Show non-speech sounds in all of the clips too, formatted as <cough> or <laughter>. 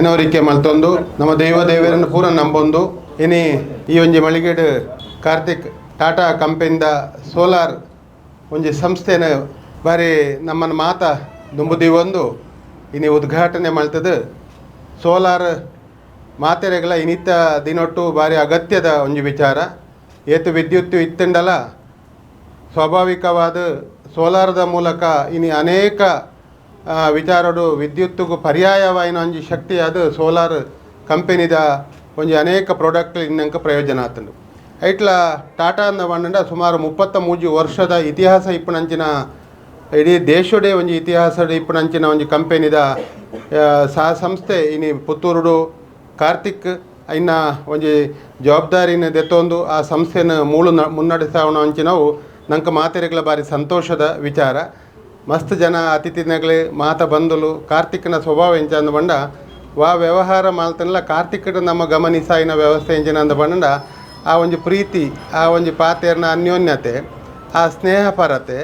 ನೆನವರಿಕೆ ಮಲ್ತೊಂದು, ನಮ್ಮ ದೈವ ದೇವರನ್ನು ಪೂರ ನಂಬೊಂದು. ಇನಿ ಈ ಒಂಜಿ ಮಳಿಗೆಡ್ ಕಾರ್ತಿಕ್ ಟಾಟಾ ಕಂಪೆನಿಂದ ಸೋಲಾರ್ ಒಂಜಿ ಸಂಸ್ಥೆನ ಬಾರಿ ನಮ್ಮನ್ನು ಮಾತ ದುಂಬುದಿ ಇನಿ ಉದ್ಘಾಟನೆ ಮಾಡ್ತದ ಸೋಲಾರ್ ಮಾತೆರೆಗಳ ಇನಿತ ದಿನೊಟ್ಟು ಬಾರಿ ಅಗತ್ಯದ ಒಂಜಿ ವಿಚಾರ. ಏತು ವಿದ್ಯುತ್ ಇತ್ತಂಡಲ. ಸ್ವಾಭಾವಿಕವಾದ ಸೋಲಾರದ ಮೂಲಕ ಇನಿ ಅನೇಕ ವಿಚಾರಡು ವಿದ್ಯುತ್ತಿಗೂ ಪರ್ಯಾಯವಾಯಿನ ಒಂಜಿ ಶಕ್ತಿ ಅದು ಸೋಲಾರ್ ಕಂಪೆನಿದ ಒಂಜಿ ಅನೇಕ ಪ್ರಾಡಕ್ಟ್ ಇನ್ನಂಕ ಪ್ರಯೋಜನ ಆತಂಡು. ಐಟ್ಲ ಟಾಟಾ ಅಂದ ಸುಮಾರು ಮುಪ್ಪತ್ತ ಮೂಜಿ ವರ್ಷದ ಇತಿಹಾಸ ಇಪ್ಪನಂಚಿನ, ಇಡೀ ದೇಶಡೆ ಒಂಜಿ ಇತಿಹಾಸಡ್ ಇಪ್ಪನಂಚಿನ ಒಂಜಿ ಕಂಪೆನಿದ ಸಹ ಸಂಸ್ಥೆ ಇನಿ ಪುತ್ತೂರುಡು ಕಾರ್ತಿಕ್ ಇನ್ನ ಒಂಜಿ ಜವಾಬ್ದಾರಿನ ದೆತ್ತೊಂದು ಆ ಸಂಸ್ಥೆನ ಮೂಳು ಮುನ್ನಡೆಸಾವಣ ಅಂಚಿನವು ನಂಗೆ ಮಾತೆರೆಗಳ ಬಾರಿ ಸಂತೋಷದ ವಿಚಾರ. ಮಸ್ತ್ ಜನ ಅತಿಥಿ ಅತಿಥಿನಗಳು ಮಾತ ಬಂದುಲು, ಕಾರ್ತಿಕ್ನ ಸ್ವಭಾವ ಎಂಚ ಅಂದ ಬಂಡ ವಾ ವ್ಯವಹಾರ ಮಾಲ್ತನಲ್ಲ ಕಾರ್ತಿಕಡ್ ನಮ್ಮ ಗಮನಿಸಾಯಿನ ವ್ಯವಸ್ಥೆ ಎಂಜಿನ ಅಂದ ಬಂಡ ಆ ಒಂಜಿ ಪ್ರೀತಿ, ಆ ಒಂಜಿ ಪಾತೆರ್ನ ಅನ್ಯೋನ್ಯತೆ, ಆ ಸ್ನೇಹಪರತೆ,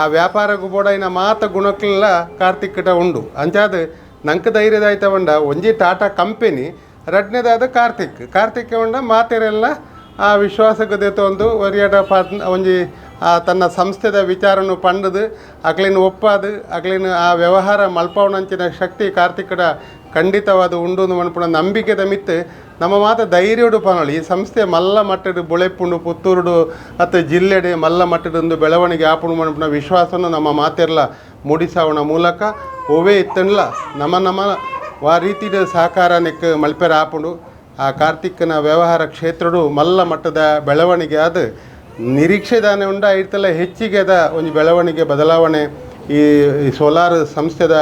ಆ ವ್ಯಾಪಾರ ಗುಬೋಡಾಯಿನ ಮಾತ ಗುಣಕ್ಲೆಲ್ಲ ಕಾರ್ತಿಕಟ ಉಂಡು. ಅಂಚಾದ ನಂಕ ಧೈರ್ಯದ ಆಯ್ತ ಬಂಡ ಒಂಜಿ ಟಾಟಾ ಕಂಪೆನಿ, ರಡ್ನೇದಾದ ಕಾರ್ತಿಕ್. ಕಾರ್ತಿಕ್ ಉಂಡ ಮಾತೆರೆಲ್ಲ ಆ ವಿಶ್ವಾಸಕ್ಕೆ ಒಂದು ಒರಿಯಾಟ ಪಾತ್, ಒಂಜಿ ತನ್ನ ಸಂಸ್ಥೆದ ವಿಚಾರನು ಪಂಡದು ಅಕ್ಲಿನ ಒಪ್ಪಾದು ಅಕ್ಲಿನ ಆ ವ್ಯವಹಾರ ಮಲ್ಪವನಂಚಿನ ಶಕ್ತಿ ಕಾರ್ತಿಕಡ ಖಂಡಿತವಾದ ಉಂಡು ಮನ್ಪುಣ ನಂಬಿಕೆದ ಮಿತ್ತು ನಮ್ಮ ಮಾತ ಧೈರ್ಯಡು ಪನೊಳಿ ಈ ಸಂಸ್ಥೆ ಮಲ್ಲ ಮಟ್ಟಡು ಬುಳೆಪುಂಡು ಪುತ್ತೂರುಡು ಮತ್ತು ಜಿಲ್ಲೆಡೆ ಮಲ್ಲ ಮಟ್ಟದೊಂದು ಬೆಳವಣಿಗೆ ಆಪುಂಡು ಮನ್ಪುಣ ವಿಶ್ವಾಸನು ನಮ್ಮ ಮಾತೆರ್ಲ ಮೂಡಿಸಾವಣ ಮೂಲಕ ಒವೇ ಇತ್ತನ್ಲ. ನಮ್ಮ ನಮ್ಮ ವಾ ರೀತಿಯ ಸಹಕಾರ ಮಲ್ಪೆರ ಆಪುಂಡು ಆ ಕಾರ್ತಿಕ್ನ ವ್ಯವಹಾರ ಕ್ಷೇತ್ರಡು ಮಲ್ಲ ಮಟ್ಟದ ಬೆಳವಣಿಗೆ ಆದ ನಿರೀಕ್ಷೆದಾನೆ ಉಂಡ ಇರ್ತಲ್ಲ ಹೆಚ್ಚಿಗೆದ ಒಂದು ಬೆಳವಣಿಗೆ, ಬದಲಾವಣೆ ಈ ಸೋಲಾರ್ ಸಂಸ್ಥೆದ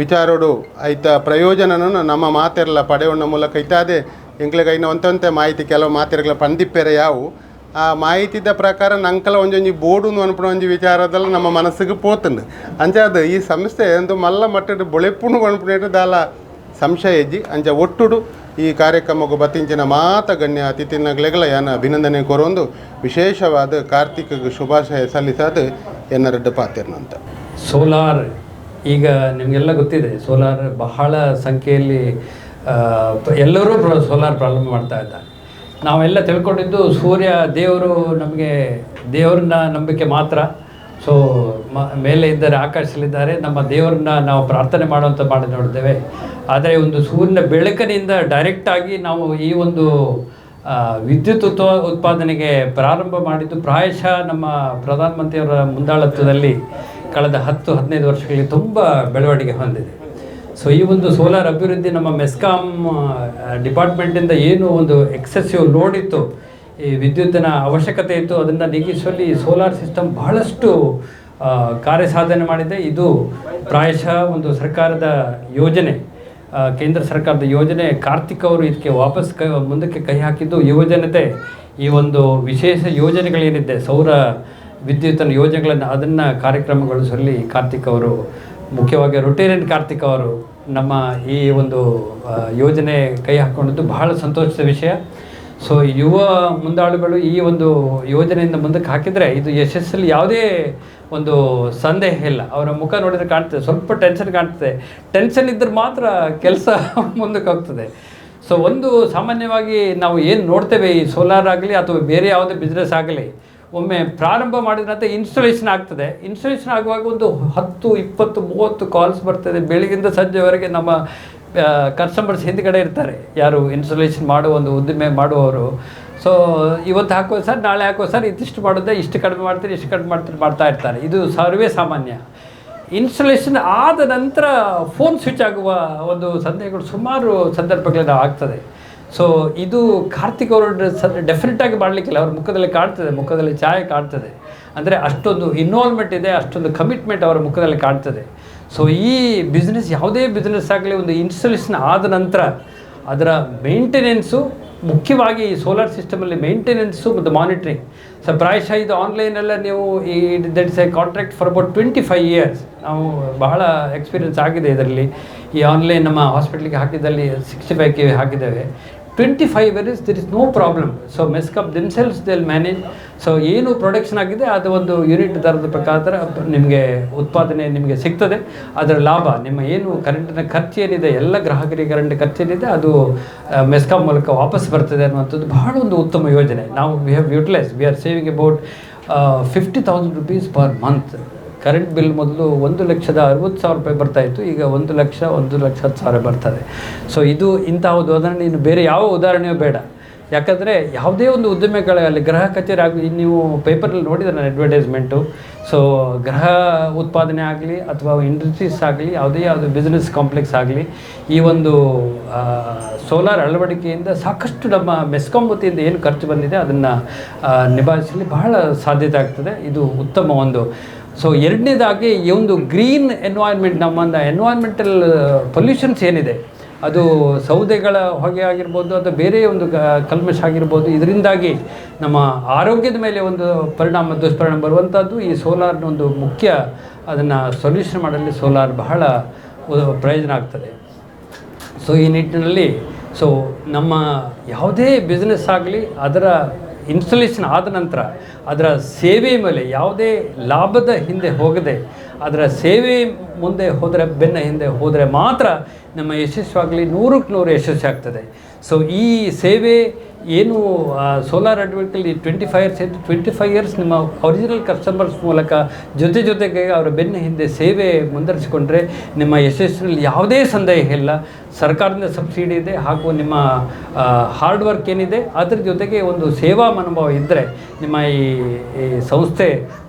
ವಿಚಾರಡು ಐತ ಪ್ರಯೋಜನನ ನಮ್ಮ ಮಾತೆರ್ಲ ಪಡೆಯೋಣ ಮೂಲಕ ಇತ್ತಾದೆ. ಎಂಕ್ಲೆಗ ಇನ್ನು ಒಂತೊಂತೆ ಮಾಹಿತಿ ಕೆಲವು ಮಾತೆರಗಳ ಪಂದಿಪ್ಪೆರೆ ಯಾವು. ಆ ಮಾಹಿತಿದ ಪ್ರಕಾರ ನಂಕಲ ಒಂಜೊಂಜಿ ಬೋಡು ಅನ್ಪಣ ಒಂಜಿ ವಿಚಾರದಲ್ಲ ನಮ್ಮ ಮನಸ್ಸಿಗೆ ಪೋತಂಡು. ಅದು ಈ ಸಂಸ್ಥೆ ಒಂದು ಮಲ್ಲ ಮಟ್ಟದ ಬೊಳೆಪುಣ್ಣು ಅನ್ಪಣೇಟು ದಾಲ ಸಂಶಯ ಇಜ್ಜಿ. ಅಂಚ ಒಟ್ಟುಡು ಈ ಕಾರ್ಯಕ್ರಮಕ್ಕೆ ಬತ್ತಿಂಚಿನ ಮಾತ ಗಣ್ಯ ಅತಿಥಿನಗಳೆಗಳ ಯಾನ ಅಭಿನಂದನೆ ಕೊರೊಂದು ವಿಶೇಷವಾದ ಕಾರ್ತಿಕ್ಗೆ ಶುಭಾಶಯ ಸಲ್ಲಿಸೋದು ಎನ್ನರಡ್ಡ ಪಾತ್ರನಂತ ಸೋಲಾರ್, ಈಗ ನಿಮಗೆಲ್ಲ ಗೊತ್ತಿದೆ, ಸೋಲಾರ್ ಬಹಳ ಸಂಖ್ಯೆಯಲ್ಲಿ ಎಲ್ಲರೂ ಸೋಲಾರ್ ಪ್ರಾರಂಭ ಮಾಡ್ತಾ ಇದ್ದಾರೆ. ನಾವೆಲ್ಲ ತಿಳ್ಕೊಂಡಿದ್ದು ಸೂರ್ಯ ದೇವರು ನಮಗೆ, ದೇವರನ್ನ ನಂಬಿಕೆ ಮಾತ್ರ. ಸೊ ಮ, ಮೇಲೆ ಇದ್ದರೆ ಆಕಾಶದಲ್ಲಿದ್ದಾರೆ. ನಮ್ಮ ದೇವರನ್ನ ನಾವು ಪ್ರಾರ್ಥನೆ ಮಾಡುವಂಥ ಮಾಡಿ ನೋಡಿದ್ದೇವೆ. ಆದರೆ ಒಂದು ಸೂರ್ಯನ ಬೆಳಕಿನಿಂದ ಡೈರೆಕ್ಟಾಗಿ ನಾವು ಈ ಒಂದು ವಿದ್ಯುತ್ ಉತ್ಪ, ಉತ್ಪಾದನೆಗೆ ಪ್ರಾರಂಭ ಮಾಡಿದ್ದು ಪ್ರಾಯಶಃ ನಮ್ಮ ಪ್ರಧಾನಮಂತ್ರಿಯವರ ಮುಂದಾಳತ್ವದಲ್ಲಿ ಕಳೆದ ಹತ್ತು, ಹದಿನೈದು ವರ್ಷಗಳಲ್ಲಿ ತುಂಬ ಬೆಳವಣಿಗೆ ಹೊಂದಿದೆ. ಸೊ ಈ ಒಂದು ಸೋಲಾರ್ ಅಭಿವೃದ್ಧಿ ನಮ್ಮ ಮೆಸ್ಕಾಮ್ ಡಿಪಾರ್ಟ್ಮೆಂಟಿಂದ ಏನು ಒಂದು ಎಕ್ಸೆಸಿವ್ ಲೋಡ್ ಇತ್ತು ಈ ವಿದ್ಯುತ್ತಿನ ಅವಶ್ಯಕತೆ ಇತ್ತು. ಅದನ್ನು ನೀಗಿಸುವಲ್ಲಿ ಸೋಲಾರ್ ಸಿಸ್ಟಮ್ ಬಹಳಷ್ಟು ಕಾರ್ಯ ಸಾಧನೆ ಮಾಡಿದೆ. ಇದು ಪ್ರಾಯಶಃ ಒಂದು ಸರ್ಕಾರದ ಯೋಜನೆ. ಕೇಂದ್ರ ಸರ್ಕಾರದ ಯೋಜನೆ. ಕಾರ್ತಿಕ್ ಅವರು ಇದಕ್ಕೆ ವಾಪಸ್ ಕ, ಮುಂದಕ್ಕೆ ಕೈ ಹಾಕಿದ್ದು ಯುವಜನತೆ. ಈ ಒಂದು ವಿಶೇಷ ಯೋಜನೆಗಳೇನಿದೆ, ಸೌರ ವಿದ್ಯುತ್ತಿನ ಯೋಜನೆಗಳನ್ನು ಅದನ್ನು ಕಾರ್ಯಕ್ರಮಗೊಳಿಸುವಲ್ಲಿ ಕಾರ್ತಿಕ್ ಅವರು ಮುಖ್ಯವಾಗಿ ರೊಟೇರಿಯನ್ ಕಾರ್ತಿಕ್ ಅವರು ನಮ್ಮ ಈ ಒಂದು ಯೋಜನೆ ಕೈ ಹಾಕ್ಕೊಂಡಿದ್ದು ಬಹಳ ಸಂತೋಷದ ವಿಷಯ. ಸೊ ಯುವ ಮುಂದಾಳುಗಳು ಈ ಒಂದು ಯೋಜನೆಯಿಂದ ಮುಂದಕ್ಕೆ ಹಾಕಿದರೆ ಇದು ಯಶಸ್ಸಲ್ಲಿ ಯಾವುದೇ ಒಂದು ಸಂದೇಹ ಇಲ್ಲ. ಅವರ ಮುಖ ನೋಡಿದರೆ ಕಾಣ್ತದೆ, ಸ್ವಲ್ಪ ಟೆನ್ಷನ್ ಕಾಣ್ತದೆ. ಟೆನ್ಷನ್ ಇದ್ದರೆ ಮಾತ್ರ ಕೆಲಸ <laughs> ಮುಂದಕ್ಕೆ ಹೋಗ್ತದೆ. ಸೊ ಒಂದು ಸಾಮಾನ್ಯವಾಗಿ ನಾವು ಏನು ನೋಡ್ತೇವೆ, ಈ ಸೋಲಾರ್ ಆಗಲಿ ಅಥವಾ ಬೇರೆ ಯಾವುದೇ ಬಿಸ್ನೆಸ್ ಆಗಲಿ, ಒಮ್ಮೆ ಪ್ರಾರಂಭ ಮಾಡಿದ ನಂತರ ಇನ್ಸ್ಟಾಲೇಷನ್ ಆಗ್ತದೆ. ಇನ್ಸ್ಟಾಲೇಷನ್ ಆಗುವಾಗ ಒಂದು ಹತ್ತು, ಇಪ್ಪತ್ತು, ಮೂವತ್ತು ಕಾಲ್ಸ್ ಬರ್ತದೆ. ಬೆಳಗಿಂದ ಸಂಜೆವರೆಗೆ ನಮ್ಮ ಕಸ್ಟಮರ್ಸ್ ಹಿಂದ್ಗಡೆ ಇರ್ತಾರೆ. ಯಾರು ಇನ್ಸ್ಟಾಲೇಷನ್ ಮಾಡುವ ಒಂದು ಉದ್ದಿಮೆ ಮಾಡುವವರು. ಸೊ ಇವತ್ತು ಹಾಕೋ ಸರ್, ನಾಳೆ ಹಾಕೋ ಸರ್, ಇದಿಷ್ಟು ಮಾಡೋದೇ ಇಷ್ಟು ಕಡಿಮೆ ಮಾಡ್ತೀರಿ, ಇಷ್ಟು ಕಡಿಮೆ ಮಾಡ್ತೀರಿ ಮಾಡ್ತಾ ಇರ್ತಾರೆ. ಇದು ಸರ್ವೇ ಸಾಮಾನ್ಯ. ಇನ್ಸ್ಟಾಲೇಷನ್ ಆದ ನಂತರ ಫೋನ್ ಸ್ವಿಚ್ ಆಗುವ ಒಂದು ಸಂದೇಹಗಳು ಸುಮಾರು ಸಂದರ್ಭಗಳಲ್ಲಿ ಆಗ್ತದೆ. ಸೊ ಇದು ಕಾರ್ತಿಕ್ ಅವರು ಡೆಫಿನೆಟ್ ಆಗಿ ಮಾಡಲಿಕ್ಕಿಲ್ಲ. ಅವ್ರ ಮುಖದಲ್ಲಿ ಕಾಣ್ತದೆ, ಮುಖದಲ್ಲಿ ಛಾಯೆ ಕಾಣ್ತದೆ. ಅಂದರೆ ಅಷ್ಟೊಂದು ಇನ್ವಾಲ್ವ್ಮೆಂಟ್ ಇದೆ, ಅಷ್ಟೊಂದು ಕಮಿಟ್ಮೆಂಟ್ ಅವರ ಮುಖದಲ್ಲಿ ಕಾಣ್ತದೆ. ಸೊ ಈ ಬಿಸ್ನೆಸ್ ಯಾವುದೇ ಬಿಸ್ನೆಸ್ ಆಗಲಿ ಒಂದು ಇನ್ಸ್ಟಾಲೇಷನ್ ಆದ ನಂತರ ಅದರ ಮೇಂಟೆನೆನ್ಸು ಮುಖ್ಯವಾಗಿ ಈ ಸೋಲಾರ್ ಸಿಸ್ಟಮಲ್ಲಿ ಮೇಂಟೆನೆನ್ಸು ಮತ್ತು ಮಾನಿಟ್ರಿಂಗ್ ಸೊ ಪ್ರಾಯಶಃ ಇದು ಆನ್ಲೈನೆಲ್ಲ ನೀವು ಈ that is a contract for about twenty five years ನಾವು ಬಹಳ ಎಕ್ಸ್ಪೀರಿಯನ್ಸ್ ಆಗಿದೆ ಇದರಲ್ಲಿ. ಈ ಆನ್ಲೈನ್ ನಮ್ಮ ಹಾಸ್ಪಿಟ್ಲಿಗೆ ಹಾಕಿದ್ದಲ್ಲಿ ಸಿಕ್ಸ್ಟಿ ಫೈವ್ ಕೆ ಹಾಕಿದ್ದೇವೆ. Twenty five years there is no problem so MESCOM themselves they'll manage so ಏನು ಪ್ರೊಡಕ್ಷನ್ ಆಗಿದೆ, ಅದು ಒಂದು ಯೂನಿಟ್ ದರದ ಪ್ರಕಾರ ನಿಮಗೆ ಉತ್ಪಾದನೆ ನಿಮಗೆ ಸಿಗ್ತದೆ. ಅದರ ಲಾಭ, ನಿಮ್ಮ ಏನು ಕರೆಂಟಿನ ಖರ್ಚು ಏನಿದೆ, ಎಲ್ಲ ಗ್ರಾಹಕರಿಗೆ ಕರೆಂಟ್ ಖರ್ಚು ಏನಿದೆ, ಅದು ಮೆಸ್ಕಾಂ ಮೂಲಕ ವಾಪಸ್ ಬರ್ತದೆ ಅನ್ನುವಂಥದ್ದು ಬಹಳ ಒಂದು ಉತ್ತಮ ಯೋಜನೆ. ನಾವು we have utilise we are saving about fifty thousand rupees per month current bill ಮೊದಲು ಒಂದು ಲಕ್ಷದ ಅರವತ್ತು ಸಾವಿರ ರೂಪಾಯಿ ಬರ್ತಾ ಇತ್ತು, ಈಗ ಒಂದು ಲಕ್ಷ ಒಂದು ಲಕ್ಷ ಹತ್ತು ಸಾವಿರ ಬರ್ತದೆ. ಸೊ ಇದು ಇಂತಹ ಒಂದು ಉದಾಹರಣೆ, ಇನ್ನು ಬೇರೆ ಯಾವ ಉದಾಹರಣೆಯೂ ಬೇಡ. ಯಾಕಂದರೆ ಯಾವುದೇ ಒಂದು ಉದ್ದಿಮೆಗಳಲ್ಲಿ ಗೃಹ ಕಚೇರಿ ಆಗಲಿ ನೀವು ಪೇಪರಲ್ಲಿ ನೋಡಿದ್ರೆ ನಾನು ಅಡ್ವರ್ಟೈಸ್ಮೆಂಟು ಸೊ ಗೃಹ ಉತ್ಪಾದನೆ ಆಗಲಿ, ಅಥವಾ ಇಂಡಸ್ಟ್ರೀಸ್ ಆಗಲಿ, ಯಾವುದೇ ಯಾವುದೇ ಬಿಸ್ನೆಸ್ ಕಾಂಪ್ಲೆಕ್ಸ್ ಆಗಲಿ, ಈ ಒಂದು ಸೋಲಾರ್ ಅಳವಡಿಕೆಯಿಂದ ಸಾಕಷ್ಟು ನಮ್ಮ ಮೆಸ್ಕಾಂ ವತಿಯಿಂದ ಏನು ಖರ್ಚು ಬಂದಿದೆ, ಅದನ್ನು ನಿಭಾಯಿಸಲಿ ಬಹಳ ಸಾಧ್ಯತೆ ಆಗ್ತದೆ. ಇದು ಉತ್ತಮ ಒಂದು ಸೊ ಎರಡನೇದಾಗಿ ಈ ಒಂದು ಗ್ರೀನ್ ಎನ್ವೈರ್ಮೆಂಟ್ ನಮ್ಮೊಂದು ಎನ್ವೈರ್ಮೆಂಟಲ್ ಪೊಲ್ಯೂಷನ್ಸ್ ಏನಿದೆ, ಅದು ಸೌದೆಗಳ ಹೊಗೆ ಆಗಿರ್ಬೋದು ಅಥವಾ ಬೇರೆ ಒಂದು ಕಲ್ಮಶ ಆಗಿರ್ಬೋದು, ಇದರಿಂದಾಗಿ ನಮ್ಮ ಆರೋಗ್ಯದ ಮೇಲೆ ಒಂದು ಪರಿಣಾಮ, ದುಷ್ಪರಿಣಾಮ ಬರುವಂಥದ್ದು ಈ ಸೋಲಾರ್ನ ಒಂದು ಮುಖ್ಯ, ಅದನ್ನು ಸೊಲ್ಯೂಷನ್ ಮಾಡಲು ಸೋಲಾರ್ ಬಹಳ ಪ್ರಯೋಜನ ಆಗ್ತದೆ. ಸೊ ಈ ನಿಟ್ಟಿನಲ್ಲಿ ಸೊ ನಮ್ಮ ಯಾವುದೇ ಬಿಸ್ನೆಸ್ ಆಗಲಿ, ಅದರ ಇನ್ಸ್ಟಾಲೇಷನ್ ಆದ ನಂತರ ಅದರ ಸೇವೆ ಮೇಲೆ ಯಾವುದೇ ಲಾಭದ ಹಿಂದೆ ಹೋಗದೆ, ಅದರ ಸೇವೆ ಮುಂದೆ ಹೋದರೆ, ಬೆನ್ನ ಹಿಂದೆ ಹೋದರೆ ಮಾತ್ರ ನಮ್ಮ ಯಶಸ್ವಾಗಲಿ ನೂರಕ್ಕೆ ನೂರು ಯಶಸ್ವಿ ಆಗ್ತದೆ. ಸೊ ಈ ಸೇವೆ ಏನು ಸೋಲಾರ್ ಅಡ್ವರ್ಟಲ್ಲಿ ಟ್ವೆಂಟಿ ಫೈವ್ ಇಯರ್ಸ್ ಇದ್ದು ಟ್ವೆಂಟಿ ಫೈವ್ ಇಯರ್ಸ್ ನಿಮ್ಮ ಒರಿಜಿನಲ್ ಕಸ್ಟಮರ್ಸ್ ಮೂಲಕ ಜೊತೆ ಜೊತೆಗೆ ಅವರ ಬೆನ್ನ ಹಿಂದೆ ಸೇವೆ ಮುಂದುವರಿಸಿಕೊಂಡ್ರೆ ನಿಮ್ಮ ಯಶಸ್ಸಿನಲ್ಲಿ ಯಾವುದೇ ಸಂದೇಹ ಇಲ್ಲ. ಸರ್ಕಾರದಿಂದ ಸಬ್ಸಿಡಿ ಇದೆ ಹಾಗೂ ನಿಮ್ಮ ಹಾರ್ಡ್ ವರ್ಕ್ ಏನಿದೆ, ಅದ್ರ ಜೊತೆಗೆ ಒಂದು ಸೇವಾ ಮನೋಭಾವ ಇದ್ದರೆ ನಿಮ್ಮ ಈ ಈ ಸಂಸ್ಥೆ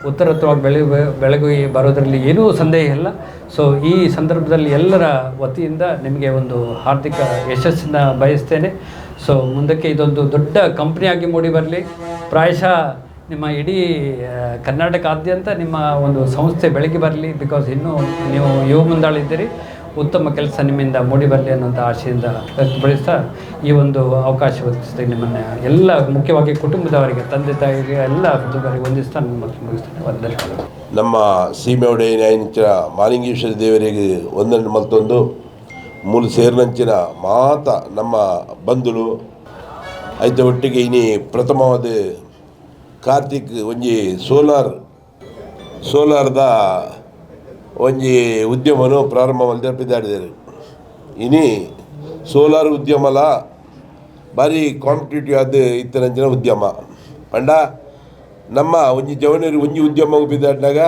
ಉತ್ತರೋತ್ತರವಾಗಿ ಬೆಳೆ ಬೆಳಗಿ ಬರೋದರಲ್ಲಿ ಏನೂ ಸಂದೇಹ ಇಲ್ಲ. ಸೊ ಈ ಸಂದರ್ಭದಲ್ಲಿ ಎಲ್ಲರ ವತಿಯಿಂದ ನಿಮಗೆ ಒಂದು ಹಾರ್ದಿಕ ಯಶಸ್ಸನ್ನು ಬಯಸ್ತೇನೆ. ಸೊ ಮುಂದಕ್ಕೆ ಇದೊಂದು ದೊಡ್ಡ ಕಂಪ್ನಿಯಾಗಿ ಮೂಡಿ ಬರಲಿ. ಪ್ರಾಯಶಃ ನಿಮ್ಮ ಇಡೀ ಕರ್ನಾಟಕಾದ್ಯಂತ ನಿಮ್ಮ ಒಂದು ಸಂಸ್ಥೆ ಬೆಳಗ್ಗೆ ಬರಲಿ. ಬಿಕಾಸ್ ಇನ್ನೂ ನೀವು ಯುವ ಮುಂದಾಳಿದ್ದೀರಿ. ಉತ್ತಮ ಕೆಲಸ ನಿಮ್ಮಿಂದ ಮೂಡಿ ಬರಲಿ ಅನ್ನೋಂಥ ಆಶೆಯಿಂದ ವ್ಯಕ್ತಪಡಿಸ್ತಾ ಈ ಒಂದು ಅವಕಾಶ ಒದಗಿಸ್ತೀನಿ ನಿಮ್ಮನ್ನು ಎಲ್ಲ ಮುಖ್ಯವಾಗಿ ಕುಟುಂಬದವರಿಗೆ, ತಂದೆ ತಾಯಿಗೆ, ಎಲ್ಲ ಕುಟುಂಬದವರಿಗೆ ಹೊಂದಿಸ್ತಾ ನಿಮ್ಮ ಮುಗಿಸ್ತೇನೆ. ವಂದನೆಗಳು. ನಮ್ಮ ಸೀಮೆ ಒಡೆಯ ನ್ಯಾಯಂಚಿನ ಮಾಲಿಂಗೇಶ್ವರ ದೇವರಿಗೆ ಒಂದನ್ನು ಮತ್ತೊಂದು. ಮೂಲ ಸೇರಿನಂಚಿನ ಮಾತ ನಮ್ಮ ಬಂಧುಲು ಐತ ಒಟ್ಟಿಗೆ ಇನಿ ಪ್ರಥಮವಾದ ಕಾರ್ತಿಕ್ ಒಂಜಿ ಸೋಲಾರ್, ಸೋಲಾರ್ದ ಒಂಜಿ ಉದ್ಯಮನು ಪ್ರಾರಂಭ ಮಲ್ದಿದ್ದಾರೆ ಇನಿ ಸೋಲಾರ್ ಉದ್ಯಮಲ ಭಾರಿ ಕಾಂಪಿಟೇಟಿವ್ ಆದ ಇತ್ತನಂಚಿನ ಉದ್ಯಮ. ಪಂಡ ನಮ್ಮ ಒಂಜಿ ಜವನರಿ, ಒಂಜಿ ಉದ್ಯಮ ಬಿದ್ದಾಡಿನಾಗ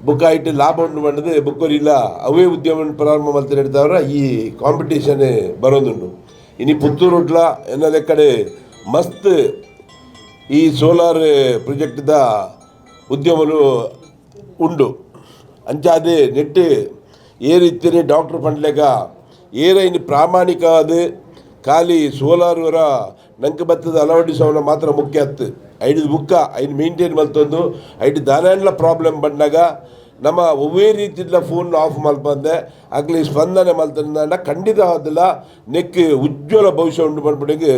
ಬುಕ್ಕ ಇಟ್ಟು ಲಾಭ ಉಂಟು ಮಾಡಿದ್ರೆ ಬುಕ್ಕರಿಲ್ಲ ಅವೇ ಉದ್ಯಮ ಪ್ರಾರಂಭ ಮಾಡ್ತಾರೆ ಹೇಳ್ತಾವ್ರ ಈ ಕಾಂಪಿಟೇಷನ್ ಬರೋದುಂಟು. ಇನಿ ಪುತ್ತೂರು ಉಟ್ಲ ಎನ್ನದ ಕಡೆ ಮಸ್ತ್ ಈ ಸೋಲಾರ್ ಪ್ರಾಜೆಕ್ಟ್ದ ಉದ್ಯಮಲು ಉಂಡು ಅಂಚಾದೆ ನೆಟ್ಟು ಏ ರೀತಿಯೇ ಡಾಕ್ಟರ್ ಪಂಡ್ಲೆಗ ಏರೈನ್ ಪ್ರಾಮಾಣಿಕವಾದ ಖಾಲಿ ಸೋಲಾರ್ ನಂಕ ಬತ್ತದ ಅಳವಡಿಸೋನ ಮಾತ್ರ ಮುಖ್ಯ ಅತ್ತು. ಐದು ಬುಕ್ಕ ಐದು ಮೇಂಟೈನ್ ಮಲ್ತೊಂದು, ಐದು ದಾನೆಲ್ಲ ಪ್ರಾಬ್ಲಮ್ ಬಂದಾಗ ನಮ್ಮ ಒವ್ವೇ ರೀತಿಯಿಂದ ಫೋನ್ ಆಫ್ ಮಲ್ಪಂದೆ, ಆಗಲಿ ಸ್ಪಂದನೆ ಮಲ್ತಂದ ಖಂಡಿತ ಅದಲ್ಲ ನೆಕ್ ಉಜ್ವಲ ಭವಿಷ್ಯ ಉಂಟು ಮಾಡ್ಬಿಟ್ಟಿಗೆ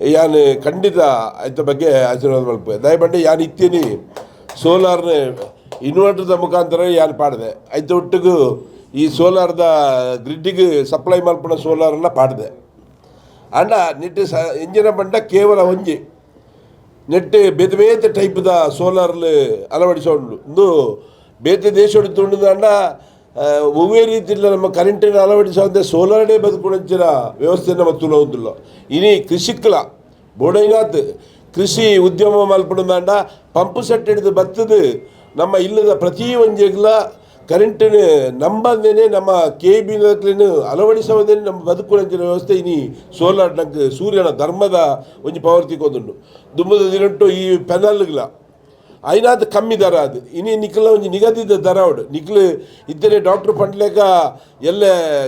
ಯಾನು ಖಂಡಿತ ಆಯ್ತ ಬಗ್ಗೆ ಆಶೀರ್ವಾದ ಮಲ್ಪ ದಯಪಂಡೆ ಯಾನು ಇತ್ತೀನಿ, ಸೋಲಾರ್ನ ಇನ್ವರ್ಟರ್ದ ಮುಖಾಂತರ ಯಾನು ಪಾಡಿದೆ. ಆಯ್ತು ಒಟ್ಟಿಗೂ ಈ ಸೋಲಾರ್ದ ಗ್ರಿಡ್ಡಿಗೆ ಸಪ್ಲೈ ಮಲ್ಪಣ ಸೋಲಾರನ್ನ ಪಾಡಿದೆ. ಅಂಡ ನಿಟ್ಟು ಸ ಇಂಜಿನ ಬಂಡ ಕೇವಲ ಒಂಜಿ. ನೆಟ್ಟು ಬೇತೆ ಬೇತೆ ಟೈಪ್ದ ಸೋಲಾರ್ಲು ಅಳವಡಿಸೋಂಡು. ಇಂದು ಬೇತೆ ದೇಶ ತುಂಡುದಂಡ ಒವ್ವೇ ರೀತಿಯಲ್ಲಿ ನಮ್ಮ ಕರೆಂಟಿನ ಅಳವಡಿಸೋದೆ ಸೋಲಾರ್ಡೇ ಬದುಕುಣಂಚಿನ ವ್ಯವಸ್ಥೆ ನಮ್ಮ ತುಲೋದಿಲ್ಲ ಇನಿ ಕೃಷಿಕ್ಲ ಬೋಡೈನಾತ್ ಕೃಷಿ ಉದ್ಯಮ ಮಲ್ಪಡುದಂಡ ಪಂಪ್ ಸೆಟ್ ಹಿಡಿದು ಬತ್ತದು ನಮ್ಮ ಇಲ್ಲದ ಪ್ರತಿ ಒಂಜಿಗ್ಲ ಕರೆಂಟಿನ ನಂಬಂದೇನೆ ನಮ್ಮ ಕೆ ಬಿನು ಅಳವಡಿಸೋದೇನೆ ನಮ್ಮ ಬದುಕುವಂಚಿನ ವ್ಯವಸ್ಥೆ ಇನಿ ಸೋಲಾರ್ ನಂಗೆ ಸೂರ್ಯನ ಧರ್ಮದ ಒಂಜಿ ಪವರ್ ತಿಕ್ಕೋದುಂಡು ದುಂಬದ ದಿನಂಟು ಈ ಪೆನಲ್ಗಳ అయినాది కమ్మి ధర అది ఇని నిఖిల ಒಂಜಿ ನಿಗದಿತ ದರ ಉಂಡು ನಿಖಿಲ್ ಇದ್ದರೆ ಡಾಕ್ಟರ್ ಪಂಡ್ಲೇಕ ಎಲ್ಲ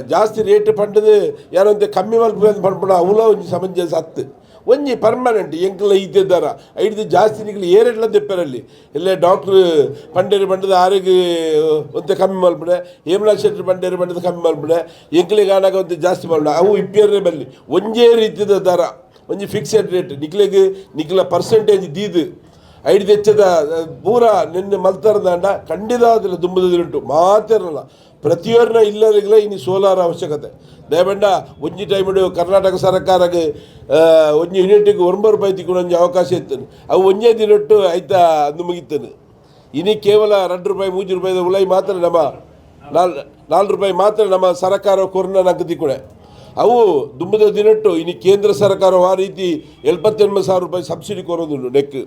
ಜಾಸ್ತಿ ರೇಟ್ ಪಂಡದು ಯಾರೊಂದು ಕಮ್ಮಿ ಮಲ್ಪ ಪಂಪಣ ಅವಲ ಒಂಜಿ ಸಮಂಜಸ ಹತ್ತು ಒಂಜಿ ಪರ್ಮನೆಂಟ್ ಎಂಕಲ ಇದ್ದೆ ದರ. ಐದು ಜಾಸ್ತಿ ನಿಕ್ಲಿ ಏರೆಡ್ಲ ತೆಪ್ಪರಲ್ಲಿ ಇಲ್ಲ ಡಾಕ್ಟರ್ ಪಂಡೇರು ಪಂಡದ ಆರೋಗ್ಯ, ಒಂತೆ ಕಮ್ಮಿ ಮಲ್ಪಡೆ ಹೇಮಲಾ ಶೆಟ್ಟಿ ಪಂಡೇರು ಪಂಡದ ಕಮ್ಮಿ ಮಲ್ಪಡೆ ಎಂಕಲಿಗೆ ಆನಾಗ ಒಂದು ಜಾಸ್ತಿ ಮಲ್ಪಡೆ ಅವು ಇಪ್ಪೇರೇ ಬಲ್ಲಿ. ಒಂಜೇ ರೀತಿದ ದರ. ಒಂಜಿ ಫಿಕ್ಸೆಡ್ ರೇಟ್ ನಿಕ್ಲೆಗ್ ನಿಕ್ಲ ಪರ್ಸೆಂಟೇಜ್ ದೀದು. ಐದು ತೆಚ್ಚದ ಪೂರ ನಿನ್ನೆ ಮಲ್ತರದಾಂಡ ಖಂಡಿತ ಅದರ ದುಂಬುದುಂಟು ಮಾತಿರಲ್ಲ ಪ್ರತಿಯೊರ್ನ ಇಲ್ಲರಿಗಿಲ್ಲ ಇನ್ನು ಸೋಲಾರ್ ಅವಶ್ಯಕತೆ. ದಯಬಂಡ ಒಂಜಿ ಟೈಮಿಡು ಕರ್ನಾಟಕ ಸರ್ಕಾರಕ್ಕೆ ಒಂಜಿ ಯೂನಿಟಿಗೆ ಒಂಬತ್ತು ರೂಪಾಯಿ ತಿಕ್ಕೊಂಡು ಒಂಜಿ ಅವಕಾಶ ಇತ್ತು ಅವು ಒಂಜೇ ದಿನಟ್ಟು ಆಯ್ತಾ ಅಂದು ಮುಗಿತನು ಇನಿ ಕೇವಲ ಎರಡು ರೂಪಾಯಿ ಮೂಜಿ ರೂಪಾಯಿ ಉಳೈ ಮಾತ್ರ ನಮ್ಮ ನಾಲ್ ನಾಲ್ಕು ರೂಪಾಯಿ ಮಾತ್ರ ನಮ್ಮ ಸರ್ಕಾರ ಕೊರನ ನಂಗೆ ಕೂಡ. ಅವು ದುಂಬದ ದಿನಟ್ಟು ಇನ್ನು ಕೇಂದ್ರ ಸರ್ಕಾರ ಆ ರೀತಿ ಎಲ್ಪತ್ತೆಂಬತ್ತು ಸಾವಿರ ರೂಪಾಯಿ ಸಬ್ಸಿಡಿ ಕೊರೋದುಂಡು ನೆಕ್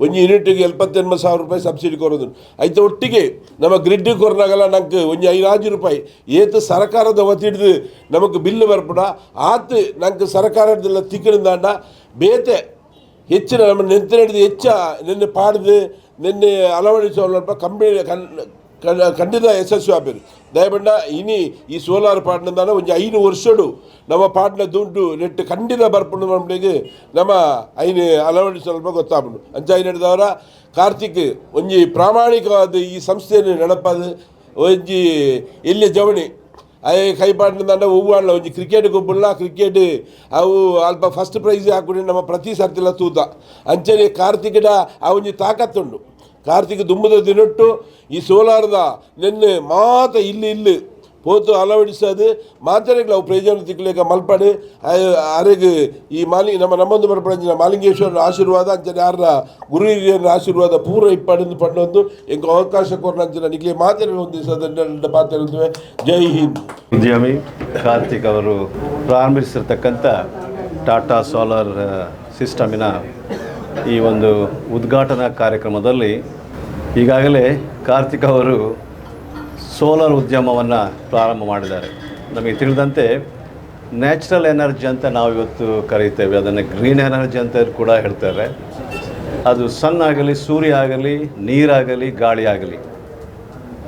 ಒಂಜಿ ಯೂನಿಟ್ಗೆ ಎಲ್ಪತ್ತೆಂಬತ್ತು ಸಾವಿರ ರೂಪಾಯಿ ಸಬ್ಸಿಡಿ ಕೊರೋದುಂಡು ಐತೆ ಒಟ್ಟಿಗೆ ನಮ್ಮ ಗ್ರಿಡ್ ಕೊರೋನಾಗಲ್ಲ ನಂಗೆ ಒಂಜಿ ಐದಾಜು ರೂಪಾಯಿ ಏತು ಸರ್ಕಾರದ ಒತ್ತಿಡ್ದು ನಮಗೆ ಬಿಲ್ಲು ಬರ್ಪಡ ಆತು ನಂಗೆ ಸರ್ಕಾರದಲ್ಲ ತಿಕ್ಕಿನಿಂದಾಂಡ ಬೇತೆ ಹೆಚ್ಚಿನ ನಮ್ಮ ನೆಂತು ನಡೆದು ಹೆಚ್ಚ ನಿನ್ನೆ ಪಾಡ್ದು ನಿನ್ನೆ ಅಳವಡಿಸುವ ಕಂಬಿ ಕನ್ ಕನ್- ಖಂಡಿತ ಯಶಸ್ವಿ ಆಗ್ಬೇಕು. ದಯಬಂಡ ಇನಿ ಈ ಸೋಲಾರ್ ಪಾಡ್ನದಾನ ಒಂಜಿ ಐನು ವರ್ಷಡು ನಮ್ಮ ಪಾಟ್ನ ದುಡ್ಡು ನೆಟ್ಟು ಖಂಡಿತ ಬರ್ಪುಂಡು ನಮಗೆ ನಮ್ಮ ಐನು ಅಳವಡಿಸುವ ಗೊತ್ತಾಗ್ಬಿಡು ಅಂಚಾಯಿ ನಡೆದವರ ಕಾರ್ತಿಕ್ ಒಂಜಿ ಪ್ರಾಮಾಣಿಕವಾದ ಈ ಸಂಸ್ಥೆಯನ್ನು ನಡಪದು, ಒಂಜಿ ಎಲ್ಲಿ ಜವಣಿ. ಅಯ್ಯ ಕೈಪಾಡಿನ ಹೂವಾಡ್ಲ ಒಂಜಿ ಕ್ರಿಕೆಟ್ ಗೊಬ್ಬುಲ್ಲ ಕ್ರಿಕೆಟ್ ಅವು ಅಲ್ಪ ಫಸ್ಟ್ ಪ್ರೈಸ್ ಹಾಕೊಂಡು ನಮ್ಮ ಪ್ರತಿ ಸರ್ತಿಲ ತೂತ. ಅಂಚನೆ ಕಾರ್ತಿಕ್ಡ ಆ ಒಂಜಿ ತಾಕತ್ತುಂಡು. ಕಾರ್ತಿಕ ದುಂಬದ ದಿನಟ್ಟು ಈ ಸೋಲಾರದ ನಿನ್ನೆ ಮಾತ ಇಲ್ಲಿ ಇಲ್ಲಿ ಪೋತು ಅಳವಡಿಸೋದು ಮಾತರೆಗ್ಲ ಅವು ಪ್ರಯೋಜನ ತಿಕ್ಕಲೇಕ ಮಲ್ಪಡೆ ಅರೆಗೆ ಈ ಮಾಲಿ, ನಮ್ಮ ನಮ್ಮೊಂದು ಬರ್ಪಡಿನ ಮಾಲಿಂಗೇಶ್ವರನ ಆಶೀರ್ವಾದ ಅಂಚನೆ ಯಾರ ಗುರು ಹಿರಿಯರ ಆಶೀರ್ವಾದ ಪೂರ ಇಪ್ಪಡೆಂದು ಪಡೆದು ಎಂಕ ಅವಕಾಶ ಕೊರ ಅಂಚನೆ ಒಂದು ಮಾತರೆ ಹೊಂದಿಸೋದನ್ನ ಮಾತಾಡಿದ್ವಿ ಜೈ ಹಿಂದ್. ಉದ್ಯಮಿ ಕಾರ್ತಿಕ್ ಅವರು ಪ್ರಾರಂಭಿಸಿರ್ತಕ್ಕಂಥ ಟಾಟಾ ಸೋಲಾರ್ ಸಿಸ್ಟಮಿನ ಈ ಒಂದು ಉದ್ಘಾಟನಾ ಕಾರ್ಯಕ್ರಮದಲ್ಲಿ ಈಗಾಗಲೇ ಕಾರ್ತಿಕ್ ಅವರು ಸೋಲಾರ್ ಉದ್ಯಮವನ್ನು ಪ್ರಾರಂಭ ಮಾಡಿದ್ದಾರೆ. ನಮಗೆ ತಿಳಿದಂತೆ ನ್ಯಾಚುರಲ್ ಎನರ್ಜಿ ಅಂತ ನಾವು ಇವತ್ತು ಕರೀತೇವೆ. ಅದನ್ನು ಗ್ರೀನ್ ಎನರ್ಜಿ ಅಂತ ಕೂಡ ಹೇಳ್ತಾರೆ. ಅದು ಸನ್ ಆಗಲಿ ಸೂರ್ಯ ಆಗಲಿ ನೀರಾಗಲಿ ಗಾಳಿ ಆಗಲಿ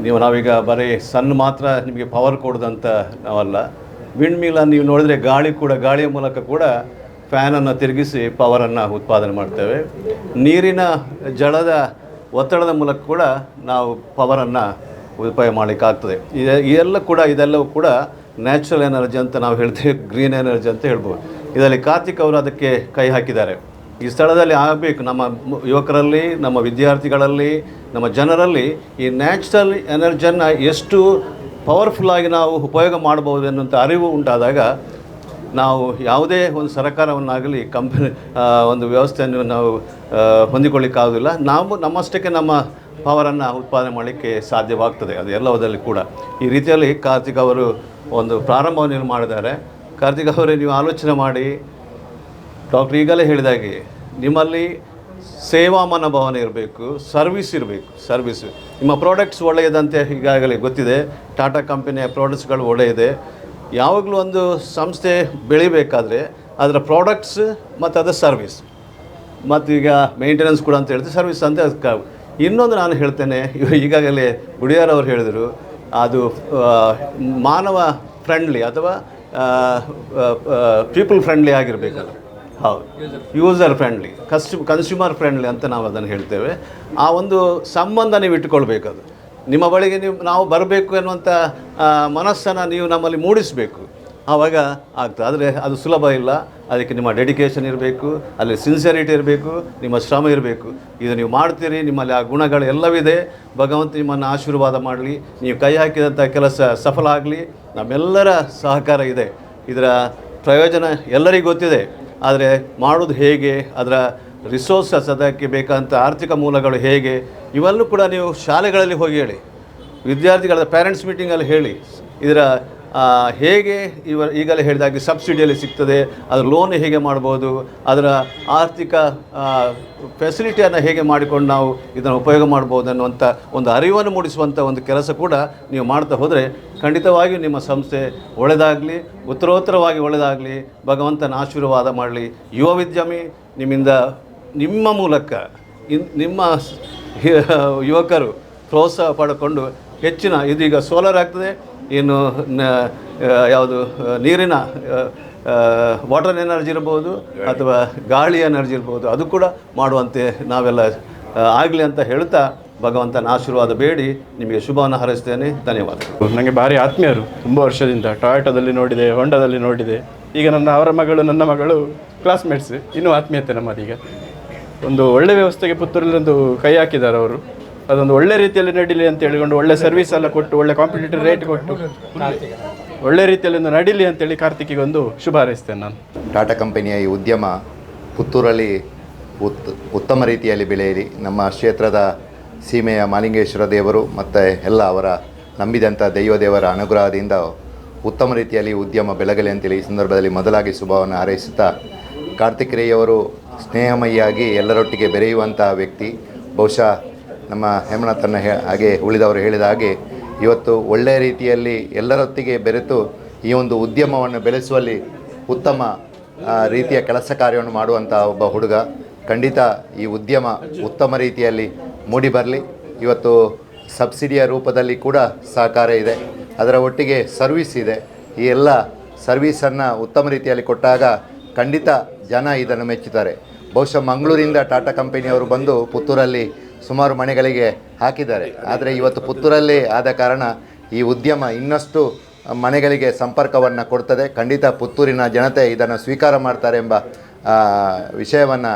ನೀವು ನಾವೀಗ ಬರೀ ಸನ್ ಮಾತ್ರ ನಿಮಗೆ ಪವರ್ ಕೊಡೋದಂತ ನಾವಲ್ಲ. ವಿಂಡ್ ಮಿಲ್ಲ ನೀವು ನೋಡಿದರೆ ಗಾಳಿ ಕೂಡ, ಗಾಳಿಯ ಮೂಲಕ ಕೂಡ ಫ್ಯಾನನ್ನು ತಿರುಗಿಸಿ ಪವರನ್ನು ಉತ್ಪಾದನೆ ಮಾಡ್ತೇವೆ. ನೀರಿನ ಜಲದ ಒತ್ತಡದ ಮೂಲಕ ಕೂಡ ನಾವು ಪವರನ್ನು ಉಪಯೋಗ ಮಾಡಲಿಕ್ಕಾಗ್ತದೆ. ಇದೆ ಇದೆಲ್ಲ ಕೂಡ, ಇದೆಲ್ಲವೂ ಕೂಡ ನ್ಯಾಚುರಲ್ ಎನರ್ಜಿ ಅಂತ ನಾವು ಹೇಳ್ತೇವೆ, ಗ್ರೀನ್ ಎನರ್ಜಿ ಅಂತ ಹೇಳ್ಬೋದು. ಇದರಲ್ಲಿ ಕಾರ್ತಿಕ್ ಅವರು ಅದಕ್ಕೆ ಕೈ ಹಾಕಿದ್ದಾರೆ. ಈ ಸ್ಥಳದಲ್ಲಿ ಆಗಬೇಕು, ನಮ್ಮ ಯುವಕರಲ್ಲಿ, ನಮ್ಮ ವಿದ್ಯಾರ್ಥಿಗಳಲ್ಲಿ, ನಮ್ಮ ಜನರಲ್ಲಿ ಈ ನ್ಯಾಚುರಲ್ ಎನರ್ಜಿಯನ್ನು ಎಷ್ಟು ಪವರ್ಫುಲ್ಲಾಗಿ ನಾವು ಉಪಯೋಗ ಮಾಡಬಹುದು ಎನ್ನುವಂಥ ಅರಿವು ಉಂಟಾದಾಗ ನಾವು ಯಾವುದೇ ಒಂದು ಸರ್ಕಾರವನ್ನಾಗಲಿ ಕಂಪನಿ ಒಂದು ವ್ಯವಸ್ಥೆಯನ್ನು ನಾವು ಹೊಂದಿಕೊಳ್ಳಿಕ್ಕಾಗೋದಿಲ್ಲ. ನಾವು ನಮ್ಮಷ್ಟಕ್ಕೆ ನಮ್ಮ ಪವರನ್ನು ಉತ್ಪಾದನೆ ಮಾಡಲಿಕ್ಕೆ ಸಾಧ್ಯವಾಗ್ತದೆ, ಅದು ಎಲ್ಲವುದರಲ್ಲಿ ಕೂಡ. ಈ ರೀತಿಯಲ್ಲಿ ಕಾರ್ತಿಕ್ ಅವರು ಒಂದು ಪ್ರಾರಂಭವನ್ನು ಮಾಡಿದ್ದಾರೆ. ಕಾರ್ತಿಕ್ ಅವರೇ, ನೀವು ಆಲೋಚನೆ ಮಾಡಿ. ಡಾಕ್ಟ್ರ್ ಈಗಲೇ ಹೇಳಿದಾಗೆ, ನಿಮ್ಮಲ್ಲಿ ಸೇವಾ ಮನೋಭಾವನೆ ಇರಬೇಕು, ಸರ್ವಿಸ್ ಇರಬೇಕು, ಸರ್ವಿಸ್. ನಿಮ್ಮ ಪ್ರಾಡಕ್ಟ್ಸ್ ಒಳ್ಳೆಯದಂತೆ ಈಗಾಗಲೇ ಗೊತ್ತಿದೆ. ಟಾಟಾ ಕಂಪನಿಯ ಪ್ರಾಡಕ್ಟ್ಸ್ಗಳು ಒಳ್ಳೆಯದೆ. ಯಾವಾಗಲೂ ಒಂದು ಸಂಸ್ಥೆ ಬೆಳಿಬೇಕಾದ್ರೆ ಅದರ ಪ್ರಾಡಕ್ಟ್ಸ್ ಮತ್ತು ಅದರ ಸರ್ವಿಸ್ ಮತ್ತು ಈಗ ಮೇಂಟೆನೆನ್ಸ್ ಕೂಡ ಅಂತ ಹೇಳ್ತೀವಿ ಸರ್ವಿಸ್ ಅಂತ ಅದಕ್ಕೆ ಇನ್ನೊಂದು ನಾನು ಹೇಳ್ತೇನೆ ಈಗಾಗಲೇ ಗುಡಿಯಾರ್ ಅವರು ಹೇಳಿದರು, ಅದು ಮಾನವ ಫ್ರೆಂಡ್ಲಿ ಅಥವಾ ಪೀಪಲ್ ಫ್ರೆಂಡ್ಲಿ ಆಗಿರಬೇಕಲ್ಲ. ಹೌದು. User friendly cust consumer friendly ಅಂತ ನಾವು ಅದನ್ನು ಹೇಳ್ತೇವೆ. ಆ ಒಂದು ಸಂಬಂಧ ನೀವು ಇಟ್ಟುಕೊಳ್ಬೇಕು ಅದು. ನಿಮ್ಮ ಬಳಿಗೆ ನೀವು ನಾವು ಬರಬೇಕು ಎನ್ನುವಂಥ ಮನಸ್ಸನ್ನು ನೀವು ನಮ್ಮಲ್ಲಿ ಮೂಡಿಸಬೇಕು. ಆವಾಗ ಆಗ್ತದೆ. ಆದರೆ ಅದು ಸುಲಭ ಇಲ್ಲ. ಅದಕ್ಕೆ ನಿಮ್ಮ ಡೆಡಿಕೇಶನ್ ಇರಬೇಕು. ಅಲ್ಲಿ ಸಿನ್ಸಿಯರಿಟಿ ಇರಬೇಕು. ನಿಮ್ಮ ಶ್ರಮ ಇರಬೇಕು. ಇದು ನೀವು ಮಾಡ್ತೀರಿ. ನಿಮ್ಮಲ್ಲಿ ಆ ಗುಣಗಳು ಎಲ್ಲವಿದೆ. ಭಗವಂತ ನಿಮ್ಮನ್ನು ಆಶೀರ್ವಾದ ಮಾಡಲಿ. ನೀವು ಕೈ ಹಾಕಿದಂಥ ಕೆಲಸ ಸಫಲ ಆಗಲಿ. ನಮ್ಮೆಲ್ಲರ ಸಹಕಾರ ಇದೆ. ಇದರ ಪ್ರಯೋಜನ ಎಲ್ಲರಿಗೂ ಗೊತ್ತಿದೆ. ಆದರೆ ಮಾಡೋದು ಹೇಗೆ? ಅದರ ರಿಸೋರ್ಸಸ್ ಅದಕ್ಕೆ ಬೇಕಾದಂಥ ಆರ್ಥಿಕ ಮೂಲಗಳು ಹೇಗೆ ಇವೆಲ್ಲೂ ಕೂಡ ನೀವು ಶಾಲೆಗಳಲ್ಲಿ ಹೋಗಿ ಹೇಳಿ. ವಿದ್ಯಾರ್ಥಿಗಳ ಪೇರೆಂಟ್ಸ್ ಮೀಟಿಂಗಲ್ಲಿ ಹೇಳಿ. ಇದರ ಹೇಗೆ ಇವ, ಈಗಲೇ ಹೇಳಿದಾಗೆ ಸಬ್ಸಿಡಿಯಲ್ಲಿ ಸಿಗ್ತದೆ, ಅದರ ಲೋನ್ ಹೇಗೆ ಮಾಡ್ಬೋದು, ಅದರ ಆರ್ಥಿಕ ಫೆಸಿಲಿಟಿಯನ್ನು ಹೇಗೆ ಮಾಡಿಕೊಂಡು ನಾವು ಇದನ್ನು ಉಪಯೋಗ ಮಾಡ್ಬೋದು ಅನ್ನುವಂಥ ಒಂದು ಅರಿವನ್ನು ಮೂಡಿಸುವಂಥ ಒಂದು ಕೆಲಸ ಕೂಡ ನೀವು ಮಾಡ್ತಾ ಹೋದರೆ ಖಂಡಿತವಾಗಿಯೂ ನಿಮ್ಮ ಸಂಸ್ಥೆ ಒಳ್ಳೆಯದಾಗಲಿ ಉತ್ತರೋತ್ತರವಾಗಿ ಒಳ್ಳೆಯದಾಗಲಿ ಭಗವಂತನ ಆಶೀರ್ವಾದ ಮಾಡಲಿ. ಯುವ ವಿದ್ಯಮಿ, ನಿಮ್ಮಿಂದ ನಿಮ್ಮ ಮೂಲಕ ಇನ್ ನಿಮ್ಮ <laughs> ಯುವಕರು ಪ್ರೋತ್ಸಾಹ ಪಡ್ಕೊಂಡು ಹೆಚ್ಚಿನ ಇದೀಗ ಸೋಲಾರ್ ಆಗ್ತದೆ. ಇನ್ನು ಯಾವುದು ನೀರಿನ ವಾಟರ್ ಎನರ್ಜಿ ಇರ್ಬೋದು ಅಥವಾ ಗಾಳಿ ಎನರ್ಜಿ ಇರ್ಬೋದು ಅದು ಕೂಡ ಮಾಡುವಂತೆ ನಾವೆಲ್ಲ ಆಗಲಿ ಅಂತ ಹೇಳ್ತಾ ಭಗವಂತನ ಆಶೀರ್ವಾದ ಬೇಡಿ. ನಿಮಗೆ ಶುಭವನ್ನು ಹರಿಸ್ತೇನೆ. ಧನ್ಯವಾದ ನನಗೆ ಭಾರಿ ಆತ್ಮೀಯರು. ತುಂಬ ವರ್ಷದಿಂದ ಟೊಯಾಟೋದಲ್ಲಿ ನೋಡಿದೆ ಹೊಂಡದಲ್ಲಿ ನೋಡಿದೆ. ಈಗ ನನ್ನ ಅವರ ಮಗಳು, ನನ್ನ ಮಗಳು ಕ್ಲಾಸ್ಮೇಟ್ಸ್ ಇನ್ನೂ ಆತ್ಮೀಯತೆ ನಮ್ಮದೀಗ. ಒಂದು ಒಳ್ಳೆ ವ್ಯವಸ್ಥೆಗೆ ಪುತ್ತೂರಲ್ಲಿ ಒಂದು ಕೈ ಹಾಕಿದ್ದಾರೆ ಅವರು. ಅದೊಂದು ಒಳ್ಳೆ ರೀತಿಯಲ್ಲಿ ನಡೀಲಿ ಅಂತ ಹೇಳಿಕೊಂಡು ಒಳ್ಳೆ ಸರ್ವಿಸ್ ಎಲ್ಲ ಕೊಟ್ಟು, ಒಳ್ಳೆ ಕಾಂಪಿಟೇಟಿವ್ ರೇಟ್ ಕೊಟ್ಟು, ಒಳ್ಳೆ ರೀತಿಯಲ್ಲಿ ಒಂದು ನಡೀಲಿ ಅಂತೇಳಿ ಕಾರ್ತಿಕಿಗೆ ಒಂದು ಶುಭ ಹಾರೈಸ್ತೇನೆ ನಾನು. ಟಾಟಾ ಕಂಪನಿಯ ಈ ಉದ್ಯಮ ಪುತ್ತೂರಲ್ಲಿ ಉತ್, ಉತ್ತಮ ರೀತಿಯಲ್ಲಿ ಬೆಳೆಯಲಿ. ನಮ್ಮ ಕ್ಷೇತ್ರದ ಸೀಮೆಯ ಮಾಲಿಂಗೇಶ್ವರ ದೇವರು ಮತ್ತು ಎಲ್ಲ ಅವರ ನಂಬಿದಂಥ ದೈವ ದೇವರ ಅನುಗ್ರಹದಿಂದ ಉತ್ತಮ ರೀತಿಯಲ್ಲಿ ಉದ್ಯಮ ಬೆಳಗಲಿ ಅಂತೇಳಿ ಈ ಸಂದರ್ಭದಲ್ಲಿ ಮೊದಲಾಗಿ ಶುಭವನ್ನು ಹಾರೈಸುತ್ತಾ ಕಾರ್ತಿಕ್ ರೈಯವರು ಸ್ನೇಹಮಯಿಯಾಗಿ ಎಲ್ಲರೊಟ್ಟಿಗೆ ಬೆರೆಯುವಂಥ ವ್ಯಕ್ತಿ. ಬಹುಶಃ ನಮ್ಮ ಹೇಮನಾಥನ ಹಾಗೆ ಉಳಿದವರು ಹೇಳಿದ ಹಾಗೆ ಇವತ್ತು ಒಳ್ಳೆಯ ರೀತಿಯಲ್ಲಿ ಎಲ್ಲರೊತ್ತಿಗೆ ಬೆರೆತು ಈ ಒಂದು ಉದ್ಯಮವನ್ನು ಬೆಳೆಸುವಲ್ಲಿ ಉತ್ತಮ ರೀತಿಯ ಕೆಲಸ ಕಾರ್ಯವನ್ನು ಮಾಡುವಂಥ ಒಬ್ಬ ಹುಡುಗ. ಖಂಡಿತ ಈ ಉದ್ಯಮ ಉತ್ತಮ ರೀತಿಯಲ್ಲಿ ಮೂಡಿ ಬರಲಿ. ಇವತ್ತು ಸಬ್ಸಿಡಿಯ ರೂಪದಲ್ಲಿ ಕೂಡ ಸಹಕಾರ ಇದೆ. ಅದರ ಒಟ್ಟಿಗೆ ಸರ್ವಿಸ್ ಇದೆ. ಈ ಎಲ್ಲ ಸರ್ವೀಸನ್ನು ಉತ್ತಮ ರೀತಿಯಲ್ಲಿ ಕೊಟ್ಟಾಗ ಖಂಡಿತ ಜನ ಇದನ್ನು ಮೆಚ್ಚುತ್ತಾರೆ ಬಹುಶಃ ಮಂಗಳೂರಿಂದ ಟಾಟಾ ಕಂಪನಿಯವರು ಬಂದು ಪುತ್ತೂರಲ್ಲಿ ಸುಮಾರು ಮನೆಗಳಿಗೆ ಹಾಕಿದ್ದಾರೆ. ಆದರೆ ಇವತ್ತು ಪುತ್ತೂರಲ್ಲಿ ಆದ ಕಾರಣ ಈ ಉದ್ಯಮ ಇನ್ನಷ್ಟು ಮನೆಗಳಿಗೆ ಸಂಪರ್ಕವನ್ನು ಕೊಡ್ತದೆ. ಖಂಡಿತ ಪುತ್ತೂರಿನ ಜನತೆ ಇದನ್ನು ಸ್ವೀಕಾರ ಮಾಡ್ತಾರೆ ಎಂಬ ವಿಷಯವನ್ನು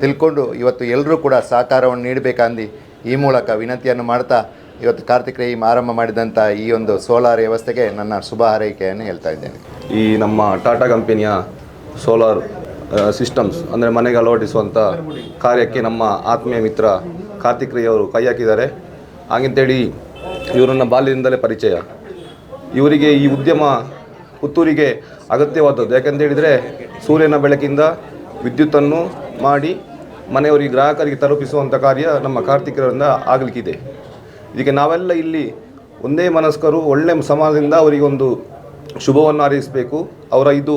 ತಿಳ್ಕೊಂಡು ಇವತ್ತು ಎಲ್ಲರೂ ಕೂಡ ಸಹಕಾರವನ್ನು ನೀಡಬೇಕಂದು ಈ ಮೂಲಕ ವಿನಂತಿಯನ್ನು ಮಾಡ್ತಾ ಇವತ್ತು ಕಾರ್ತಿಕ್ ರೈ ಆರಂಭ ಮಾಡಿದಂಥ ಈ ಒಂದು ಸೋಲಾರ್ ವ್ಯವಸ್ಥೆಗೆ ನನ್ನ ಶುಭ ಹಾರೈಕೆಯನ್ನು ಹೇಳ್ತಾ ಇದ್ದೇನೆ. ಈ ನಮ್ಮ ಟಾಟಾ ಕಂಪನಿಯ ಸೋಲಾರ್ ಸಿಸ್ಟಮ್ಸ್ ಅಂದರೆ ಮನೆಗೆ ಅಳವಡಿಸುವಂಥ ಕಾರ್ಯಕ್ಕೆ ನಮ್ಮ ಆತ್ಮೀಯ ಮಿತ್ರ ಕಾರ್ತಿಕ್ ರೈ ಅವರು ಕೈ ಹಾಕಿದ್ದಾರೆ. ಹಾಗಂತೇಳಿ ಇವರನ್ನು ಬಾಲ್ಯದಿಂದಲೇ ಪರಿಚಯ. ಇವರಿಗೆ ಈ ಉದ್ಯಮ ಪುತ್ತೂರಿಗೆ ಅಗತ್ಯವಾದದ್ದು. ಯಾಕಂತೇಳಿದರೆ ಸೂರ್ಯನ ಬೆಳಕಿಂದ ವಿದ್ಯುತ್ತನ್ನು ಮಾಡಿ ಮನೆಯವರಿಗೆ ಗ್ರಾಹಕರಿಗೆ ತಲುಪಿಸುವಂಥ ಕಾರ್ಯ ನಮ್ಮ ಕಾರ್ತಿಕರಿಂದ ಆಗಲಿಕ್ಕಿದೆ. ಇದಕ್ಕೆ ನಾವೆಲ್ಲ ಇಲ್ಲಿ ಒಂದೇ ಮನಸ್ಕರು, ಒಳ್ಳೆ ಸಮಾಜದಿಂದ ಅವರಿಗೆ ಒಂದು ಶುಭವನ್ನು ಹಾರೈಸಬೇಕು ಅವರ ಇದು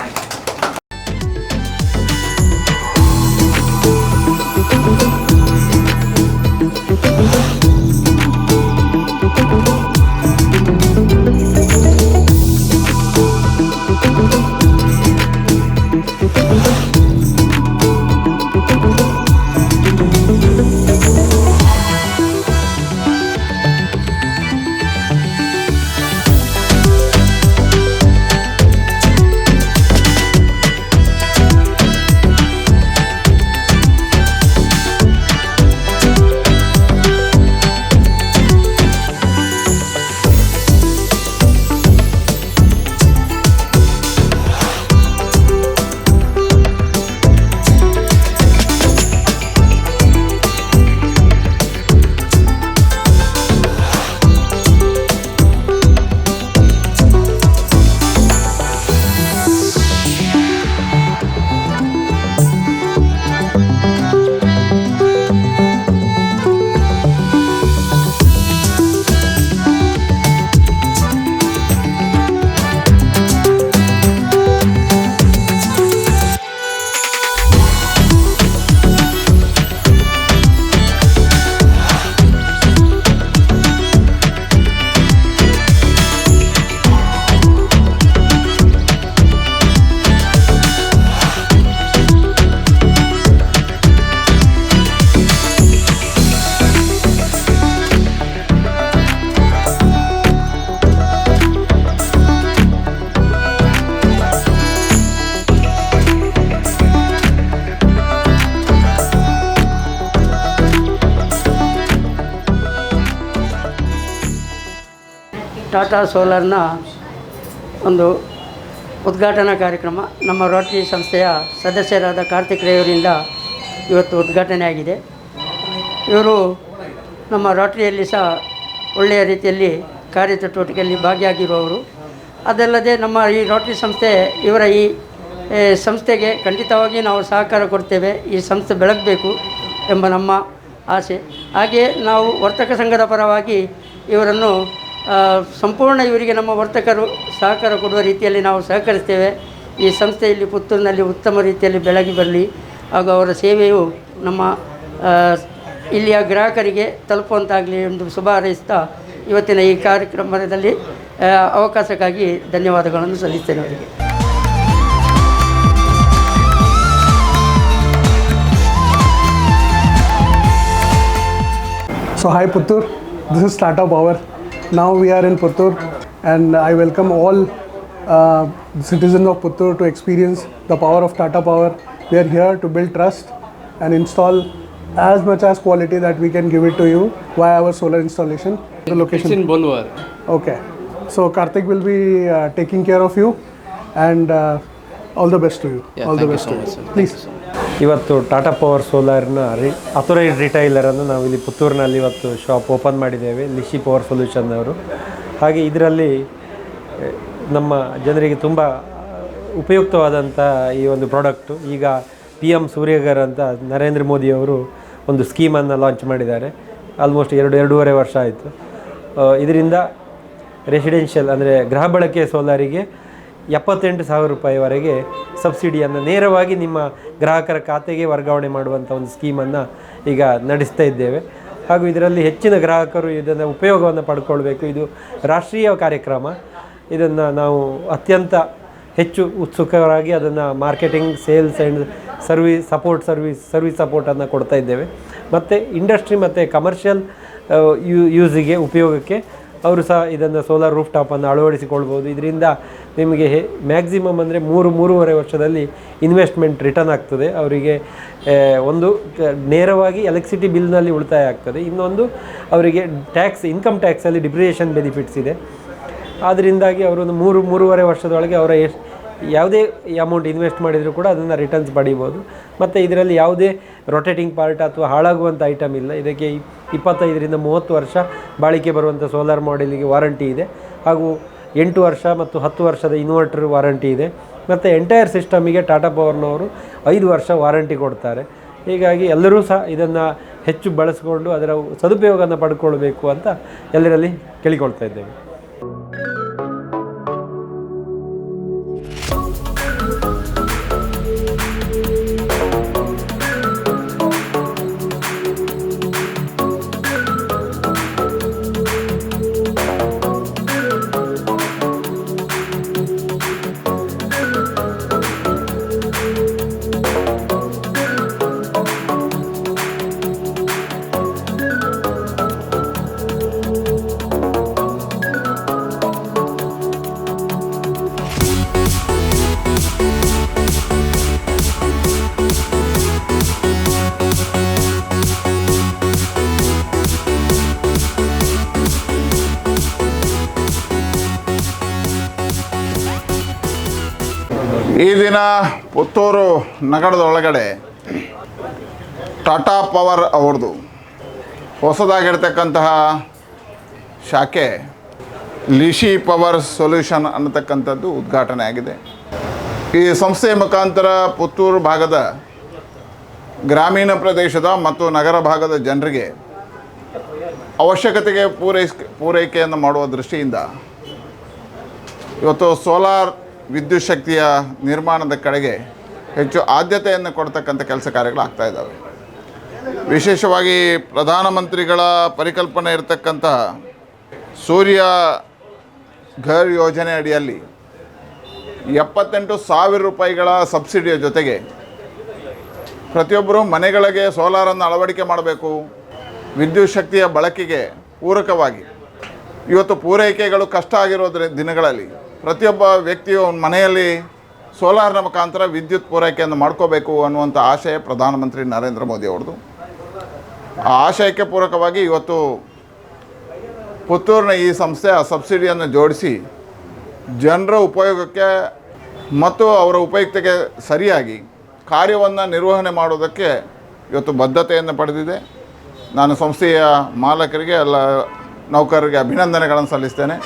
ಟಾಟಾ ಸೋಲಾರ್ನ ಒಂದು ಉದ್ಘಾಟನಾ ಕಾರ್ಯಕ್ರಮ ನಮ್ಮ ರೋಟರಿ ಸಂಸ್ಥೆಯ ಸದಸ್ಯರಾದ ಕಾರ್ತಿಕ್ ರೇವರಿಂದ ಇವತ್ತು ಉದ್ಘಾಟನೆ ಆಗಿದೆ. ಇವರು ನಮ್ಮ ರೋಟರಿಯಲ್ಲಿ ಸಹ ಒಳ್ಳೆಯ ರೀತಿಯಲ್ಲಿ ಕಾರ್ಯಚಟುವಟಿಕೆಯಲ್ಲಿ ಭಾಗಿಯಾಗಿರುವವರು. ಅದಲ್ಲದೆ ನಮ್ಮ ಈ ರೋಟರಿ ಸಂಸ್ಥೆ, ಇವರ ಈ ಸಂಸ್ಥೆಗೆ ಖಂಡಿತವಾಗಿ ನಾವು ಸಹಕಾರ ಕೊಡ್ತೇವೆ. ಈ ಸಂಸ್ಥೆ ಬೆಳಗಬೇಕು ಎಂಬ ನಮ್ಮ ಆಸೆ. ಹಾಗೆಯೇ ನಾವು ವರ್ತಕ ಸಂಘದ ಪರವಾಗಿ ಇವರನ್ನು ಸಂಪೂರ್ಣ ಇವರಿಗೆ ನಮ್ಮ ವರ್ತಕರು ಸಹಕಾರ ಕೊಡುವ ರೀತಿಯಲ್ಲಿ ನಾವು ಸಹಕರಿಸ್ತೇವೆ. ಈ ಸಂಸ್ಥೆಯಲ್ಲಿ ಪುತ್ತೂರಿನಲ್ಲಿ ಉತ್ತಮ ರೀತಿಯಲ್ಲಿ ಬೆಳಗಿ ಬರಲಿ. ಹಾಗೂ ಅವರ ಸೇವೆಯು ನಮ್ಮ ಇಲ್ಲಿಯ ಗ್ರಾಹಕರಿಗೆ ತಲುಪುವಂತಾಗಲಿ ಎಂದು ಶುಭ ಹಾರೈಸ್ತಾ ಇವತ್ತಿನ ಈ ಕಾರ್ಯಕ್ರಮದಲ್ಲಿ ಅವಕಾಶಕ್ಕಾಗಿ ಧನ್ಯವಾದಗಳನ್ನು ಸಲ್ಲಿಸ್ತೇನೆ ಅವರಿಗೆ. So hi Puttur this is start Power. Now we are in Puttur and I welcome all uh, citizens of Puttur to experience the power of Tata Power. We are here to build trust and install as much as quality that we can give it to you via our solar installation. The location. It's in Bolwar. Okay. So Karthik will be uh, taking care of you and uh, all the best to you. Yeah, all the thank you so to much, you. sir. Please. ಇವತ್ತು Tata power ಸೋಲಾರ್ನ ರಿ retailer ರಿಟೈಲರನ್ನು ನಾವು ಇಲ್ಲಿ ಪುತ್ತೂರಿನಲ್ಲಿ ಇವತ್ತು shop open ಮಾಡಿದ್ದೇವೆ ಲಿಶಿ power solution ಅವರು ಹಾಗೆ ಇದರಲ್ಲಿ ನಮ್ಮ ಜನರಿಗೆ ತುಂಬ ಉಪಯುಕ್ತವಾದಂಥ ಈ ಒಂದು ಪ್ರಾಡಕ್ಟು ಈಗ ಪಿ ಎಂ ಸೂರ್ಯಗರ್ ಅಂತ ನರೇಂದ್ರ ಮೋದಿಯವರು ಒಂದು ಸ್ಕೀಮನ್ನು ಲಾಂಚ್ ಮಾಡಿದ್ದಾರೆ. ಆಲ್ಮೋಸ್ಟ್ ಎರಡು, ಎರಡೂವರೆ ವರ್ಷ ಆಯಿತು. ಇದರಿಂದ ರೆಸಿಡೆನ್ಷಿಯಲ್ ಅಂದರೆ ಗೃಹ ಬಳಕೆ ಸೋಲಾರಿಗೆ ಎಪ್ಪತ್ತೆಂಟು ಸಾವಿರ ರೂಪಾಯಿವರೆಗೆ ಸಬ್ಸಿಡಿಯನ್ನು ನೇರವಾಗಿ ನಿಮ್ಮ ಗ್ರಾಹಕರ ಖಾತೆಗೆ ವರ್ಗಾವಣೆ ಮಾಡುವಂಥ ಒಂದು ಸ್ಕೀಮನ್ನು ಈಗ ನಡೆಸ್ತಾ ಇದ್ದೇವೆ. ಹಾಗೂ ಇದರಲ್ಲಿ ಹೆಚ್ಚಿನ ಗ್ರಾಹಕರು ಇದನ್ನು ಉಪಯೋಗವನ್ನು ಪಡ್ಕೊಳ್ಬೇಕು. ಇದು ರಾಷ್ಟ್ರೀಯ ಕಾರ್ಯಕ್ರಮ. ಇದನ್ನು ನಾವು ಅತ್ಯಂತ ಹೆಚ್ಚು ಉತ್ಸುಕರಾಗಿ ಅದನ್ನು marketing, sales and service, support service service ಸಪೋರ್ಟನ್ನು ಕೊಡ್ತಾ ಇದ್ದೇವೆ. ಮತ್ತು ಇಂಡಸ್ಟ್ರಿ ಮತ್ತು ಕಮರ್ಷಿಯಲ್ ಯೂಸಿಗೆ ಉಪಯೋಗಕ್ಕೆ ಅವರು ಸಹ ಇದನ್ನು ಸೋಲಾರ್ ರೂಫ್ ಟಾಪನ್ನು ಅಳವಡಿಸಿಕೊಳ್ಬೋದು. ಇದರಿಂದ ನಿಮಗೆ ಮ್ಯಾಕ್ಸಿಮಮ್ ಅಂದರೆ ಮೂರು, ಮೂರುವರೆ ವರ್ಷದಲ್ಲಿ ಇನ್ವೆಸ್ಟ್ಮೆಂಟ್ ರಿಟರ್ನ್ ಆಗ್ತದೆ. ಅವರಿಗೆ ಒಂದು ನೇರವಾಗಿ ಎಲೆಕ್ಟ್ರಿಸಿಟಿ ಬಿಲ್ನಲ್ಲಿ ಉಳಿತಾಯ ಆಗ್ತದೆ. ಇನ್ನೊಂದು, ಅವರಿಗೆ ಟ್ಯಾಕ್ಸ್ ಇನ್ಕಮ್ ಟ್ಯಾಕ್ಸಲ್ಲಿ ಡಿಪ್ರಿಯೇಷನ್ ಬೆನಿಫಿಟ್ಸ್ ಇದೆ. ಆದ್ದರಿಂದಾಗಿ ಅವರೊಂದು ಮೂರು, ಮೂರುವರೆ ವರ್ಷದೊಳಗೆ ಅವರ ಎಷ್ಟು ಯಾವುದೇ ಅಮೌಂಟ್ ಇನ್ವೆಸ್ಟ್ ಮಾಡಿದರೂ ಕೂಡ ಅದನ್ನು ರಿಟರ್ನ್ಸ್ ಪಡಿಬೋದು. ಮತ್ತು ಇದರಲ್ಲಿ ಯಾವುದೇ ರೊಟೇಟಿಂಗ್ ಪಾರ್ಟ್ ಅಥವಾ ಹಾಳಾಗುವಂಥ ಐಟಮ್ ಇಲ್ಲ. ಇದಕ್ಕೆ ಇಪ್ಪತ್ತೈದರಿಂದ ಮೂವತ್ತು ವರ್ಷ ಬಾಳಿಕೆ ಬರುವಂಥ ಸೋಲಾರ್ ಮಾಡೆಲಿಗೆ ವಾರಂಟಿ ಇದೆ. ಹಾಗೂ ಎಂಟು ವರ್ಷ ಮತ್ತು ಹತ್ತು ವರ್ಷದ ಇನ್ವರ್ಟರ್ ವಾರಂಟಿ ಇದೆ. ಮತ್ತು ಎಂಟೈರ್ ಸಿಸ್ಟಮಿಗೆ ಟಾಟಾ ಪವರ್ನವರು ಐದು ವರ್ಷ ವಾರಂಟಿ ಕೊಡ್ತಾರೆ. ಹೀಗಾಗಿ ಎಲ್ಲರೂ ಸಹ ಇದನ್ನು ಹೆಚ್ಚು ಬಳಸಿಕೊಂಡು ಅದರ ಸದುಪಯೋಗವನ್ನು ಪಡ್ಕೊಳ್ಬೇಕು ಅಂತ ಎಲ್ಲರಲ್ಲಿ ಕೇಳಿಕೊಳ್ತಾ ಇದ್ದೇವೆ. ದಿನ ಪುತ್ತೂರು ನಗರದೊಳಗಡೆ ಟಾಟಾ ಪವರ್ ಅವ್ರದ್ದು ಹೊಸದಾಗಿರ್ತಕ್ಕಂತಹ ಶಾಖೆ ಲಿಶಿ ಪವರ್ ಸೊಲ್ಯೂಷನ್ ಅನ್ನತಕ್ಕಂಥದ್ದು ಉದ್ಘಾಟನೆ ಆಗಿದೆ. ಈ ಸಂಸ್ಥೆಯ ಮುಖಾಂತರ ಪುತ್ತೂರು ಭಾಗದ ಗ್ರಾಮೀಣ ಪ್ರದೇಶದ ಮತ್ತು ನಗರ ಭಾಗದ ಜನರಿಗೆ ಅವಶ್ಯಕತೆಗೆ ಪೂರೈಸ್, ಪೂರೈಕೆಯನ್ನು ಮಾಡುವ ದೃಷ್ಟಿಯಿಂದ ಇವತ್ತು ಸೋಲಾರ್ ವಿದ್ಯುತ್ ಶಕ್ತಿಯ ನಿರ್ಮಾಣದ ಕಡೆಗೆ ಹೆಚ್ಚು ಆದ್ಯತೆಯನ್ನು ಕೊಡ್ತಕ್ಕಂಥ ಕೆಲಸ ಕಾರ್ಯಗಳು ಆಗ್ತಾ ಇದ್ದಾವೆ. ವಿಶೇಷವಾಗಿ ಪ್ರಧಾನಮಂತ್ರಿಗಳ ಪರಿಕಲ್ಪನೆ ಇರತಕ್ಕಂತಹ ಸೂರ್ಯ ಘರ್ ಯೋಜನೆ ಅಡಿಯಲ್ಲಿ ಎಪ್ಪತ್ತೆಂಟು ಸಾವಿರ ರೂಪಾಯಿಗಳ ಸಬ್ಸಿಡಿಯ ಜೊತೆಗೆ ಪ್ರತಿಯೊಬ್ಬರೂ ಮನೆಗಳಿಗೆ ಸೋಲಾರನ್ನು ಅಳವಡಿಕೆ ಮಾಡಬೇಕು. ವಿದ್ಯುತ್ ಶಕ್ತಿಯ ಬಳಕೆಗೆ ಪೂರಕವಾಗಿ. ಇವತ್ತು ಪೂರೈಕೆಗಳು ಕಷ್ಟ ಆಗಿರೋದ್ರ ದಿನಗಳಲ್ಲಿ ಪ್ರತಿಯೊಬ್ಬ ವ್ಯಕ್ತಿಯು ಅವನ ಮನೆಯಲ್ಲಿ ಸೋಲಾರ್ನ ಮುಖಾಂತರ ವಿದ್ಯುತ್ ಪೂರೈಕೆಯನ್ನು ಮಾಡ್ಕೋಬೇಕು ಅನ್ನುವಂಥ ಆಶಯ ಪ್ರಧಾನಮಂತ್ರಿ ನರೇಂದ್ರ ಮೋದಿ ಅವ್ರದ್ದು. ಆ ಆಶಯಕ್ಕೆ ಪೂರಕವಾಗಿ ಇವತ್ತು ಪುತ್ತೂರಿನ ಈ ಸಂಸ್ಥೆ ಆ ಸಬ್ಸಿಡಿಯನ್ನು ಜೋಡಿಸಿ ಜನರ ಉಪಯೋಗಕ್ಕೆ ಮತ್ತು ಅವರ ಉಪಯುಕ್ತಕ್ಕೆ ಸರಿಯಾಗಿ ಕಾರ್ಯವನ್ನು ನಿರ್ವಹಣೆ ಮಾಡೋದಕ್ಕೆ ಇವತ್ತು ಬದ್ಧತೆಯನ್ನು ಪಡೆದಿದೆ. ನಾನು ಸಂಸ್ಥೆಯ ಮಾಲಕರಿಗೆ ಎಲ್ಲ ನೌಕರರಿಗೆ ಅಭಿನಂದನೆಗಳನ್ನು ಸಲ್ಲಿಸ್ತೇನೆ.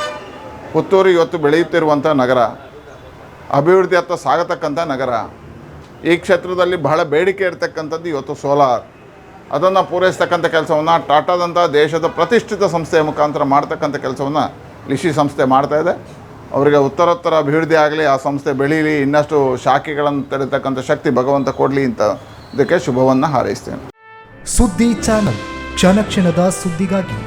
ಪುತ್ತೂರು ಇವತ್ತು ಬೆಳೆಯುತ್ತಿರುವಂಥ ನಗರ, ಅಭಿವೃದ್ಧಿ ಅಭಿವೃದ್ಧಿಯತ್ತ ಸಾಗತಕ್ಕಂಥ ನಗರ, ಈ ಕ್ಷೇತ್ರದಲ್ಲಿ ಬಹಳ ಬೇಡಿಕೆ ಇರತಕ್ಕಂಥದ್ದು ಇವತ್ತು ಸೋಲಾರ್. ಅದನ್ನು ಪೂರೈಸ್ತಕ್ಕಂಥ ಕೆಲಸವನ್ನು ಟಾಟಾದಂಥ ದೇಶದ ಪ್ರತಿಷ್ಠಿತ ಸಂಸ್ಥೆಯ ಮುಖಾಂತರ ಮಾಡ್ತಕ್ಕಂಥ ಕೆಲಸವನ್ನು ಲಿಶಿ ಸಂಸ್ಥೆ ಮಾಡ್ತಾ ಇದೆ. ಅವರಿಗೆ ಉತ್ತರೋತ್ತರ ಅಭಿವೃದ್ಧಿ ಆಗಲಿ, ಆ ಸಂಸ್ಥೆ ಬೆಳೀಲಿ, ಇನ್ನಷ್ಟು ಶಾಖೆಗಳನ್ನು ತೆರೆತಕ್ಕಂಥ ಶಕ್ತಿ ಭಗವಂತ ಕೊಡಲಿ ಅಂತ ಇದಕ್ಕೆ ಶುಭವನ್ನು ಹಾರೈಸ್ತೇನೆ. ಸುದ್ದಿ ಚಾನಲ್, ಕ್ಷಣ ಕ್ಷಣದ ಸುದ್ದಿಗಾಗಿ